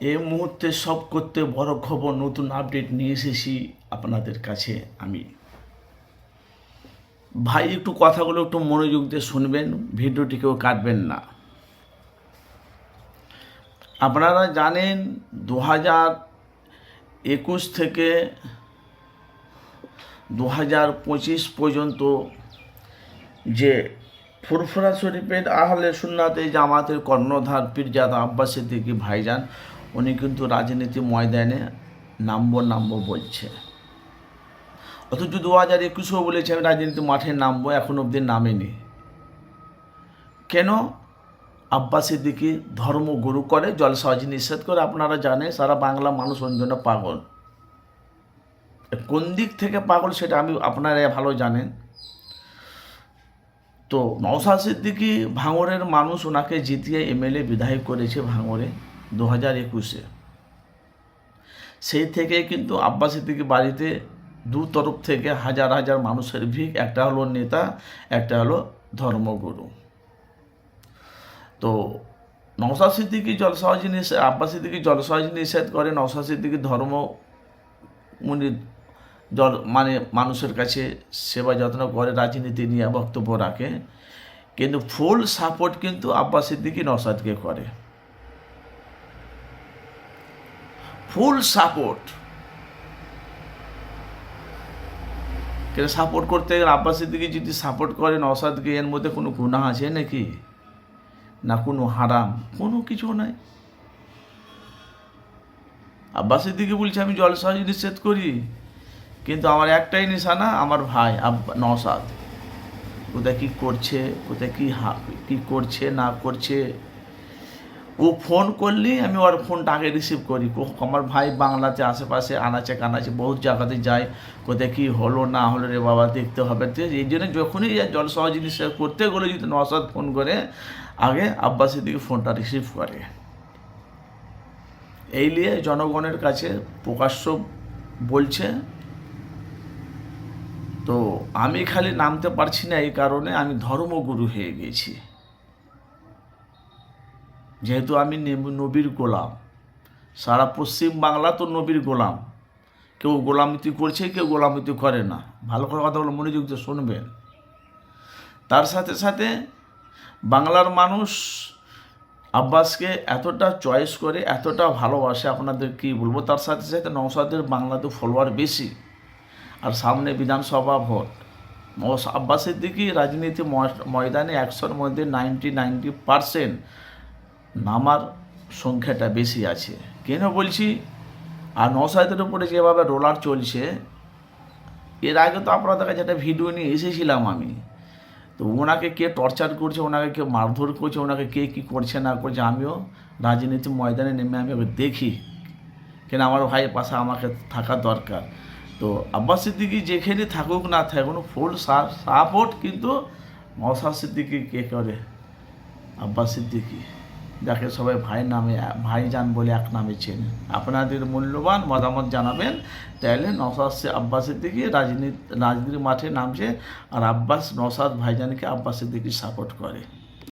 এই মুহূর্তে সব করতে বড় খবর, নতুন আপডেট নিয়ে এসেছি আপনাদের কাছে আমি। ভাই, একটু কথাগুলো একটু মনোযোগ দিয়ে শুনবেন, ভিডিওটিকেও কাটবেন না। আপনারা জানেন দু হাজার একুশ থেকে দু হাজার পঁচিশ পর্যন্ত যে ফুরফুরা শরীফের আহলে সুন্নাতে জামাতের কর্ণধার পীরজাদা আব্বাস সিদ্দিকি ভাইজান উনি কিন্তু রাজনীতি ময়দানে নামবো নামবো বলছে। অথচ দু হাজার একুশেও বলেছে, আমি রাজনীতি মাঠে নামবো, এখন অবধি নামেনি। কেন? আব্বাস সিদ্দিকি ধর্মগুরু করে, জলসাজি নিষেধ করে, আপনারা জানেন, সারা বাংলা মানুষ ওর জন্য পাগল। কোন দিক থেকে পাগল সেটা আমি, আপনারা ভালো জানেন। তো নওসাদ সিদ্দিকি ভাঙরের মানুষ ওনাকে জিতিয়ে এমএলএ বিধায়ক করেছে ভাঙড়ে। দু হাজার একুশে। সেই থেকে কিন্তু আব্বাস সিদ্দিকি বাড়িতে দু তরফ থেকে হাজার হাজার মানুষের ভিড়। একটা হলো নেতা, একটা হলো ধর্মগুরু। তো নওসাদ সিদ্দিকি জলসাহাজি নিষেধ আব্বাস সিদ্দিকি জলসাহাজি নিষেধ করে নওসাদ সিদ্দিকি ধর্ম উনি জল মানে মানুষের কাছে সেবা যত্ন করে, রাজনীতি নিয়ে বক্তব্য রাখে। কিন্তু ফুল সাপোর্ট কিন্তু আব্বাস সিদ্দিকি নসাদকে করে। ফুল সাপোর্ট কেন সাপোর্ট করতে গেলে আব্বাস সিদ্দিকি যদি সাপোর্ট করে নসাদকে এর মধ্যে কোনো গুণা আছে নাকি? না কোনো হারাম, কোনো কিছু নাই। আব্বাস সিদ্দিকি বলছে, আমি জলসাহাজি নিষেধ করি, কিন্তু আমার একটাই নিশানা, আমার ভাই আব্বা নসাদ কোথায় কী করছে, কোথায় কী হা, কী করছে, না করছে ও ফোন করলেই আমি ওর ফোনটা আগে রিসিভ করি। আমার ভাই বাংলাতে আশেপাশে, আনাচে কানাচে বহুত জায়গাতে যায়। কোথায় কী হলো না হলো রে বাবা, দেখতে হবে। তো এই জন্য যখনই জল সহ জিনিস করতে গেলে যদি নসাদ ফোন করে, আগে আব্বাসের দিকে ফোনটা রিসিভ করে। এই নিয়ে জনগণের কাছে প্রকাশ্য বলছে। তো আমি খালি নামতে পারছি না এই কারণে আমি ধর্মগুরু হয়ে গেছি। যেহেতু আমি নেব- নবীর গোলাম, সারা পশ্চিম বাংলা তো নবীর গোলাম। কেউ গোলামিতি করছে, কেউ গোলামিতি করে না। ভালো করে কথাগুলো মনোযোগ দিয়ে শুনবেন। তার সাথে সাথে বাংলার মানুষ আব্বাসকে এতটা চয়েস করে, এতটা ভালোবাসে আপনাদের কি বলব? তার সাথে সাথে নৌসাদের বাংলাতে ফলোয়ার বেশি। আর সামনে বিধানসভা ভোট। ও- আব্বাস সিদ্দিকি রাজনীতি ময়- ময়দানে একশোর মধ্যে নাইনটি নাইনটি পারসেন্ট নামার সংখ্যাটা বেশি আছে। কেন বলছি? আর নৌসাদের উপরে যেভাবে রোলার চলছে, এর আগে তো আপনাদের কাছে একটা ভিডিও নিয়ে এসেছিলাম আমি। তো ওনাকে কে টর্চার করছে, ওনাকে কে মারধর করছে, ওনাকে কে কী করছে না করছে, আমিও রাজনীতি ময়দানে নেমে আমি দেখি। কেন আমার ভাইয়ের পাশে আমাকে থাকা দরকার। তো আব্বাস সিদ্দিকি যেখানে থাকুক না থাকুক ফুল সাপোর্ট কিন্তু মশা সিদ্দিকি কে করে আব্বাস সিদ্দিকি। যাকে সবাই ভাই নামে, ভাইজান বলে এক নামে চেনে। আপনাদের মূল্যবান মতামত জানাবেন। তাহলে নসাদ সে দিকে, রাজনীতি রাজনীতির মাঠে নামছে আর আব্বাস নসাদ ভাইজানকে আব্বাসের দিকে সাপোর্ট করে।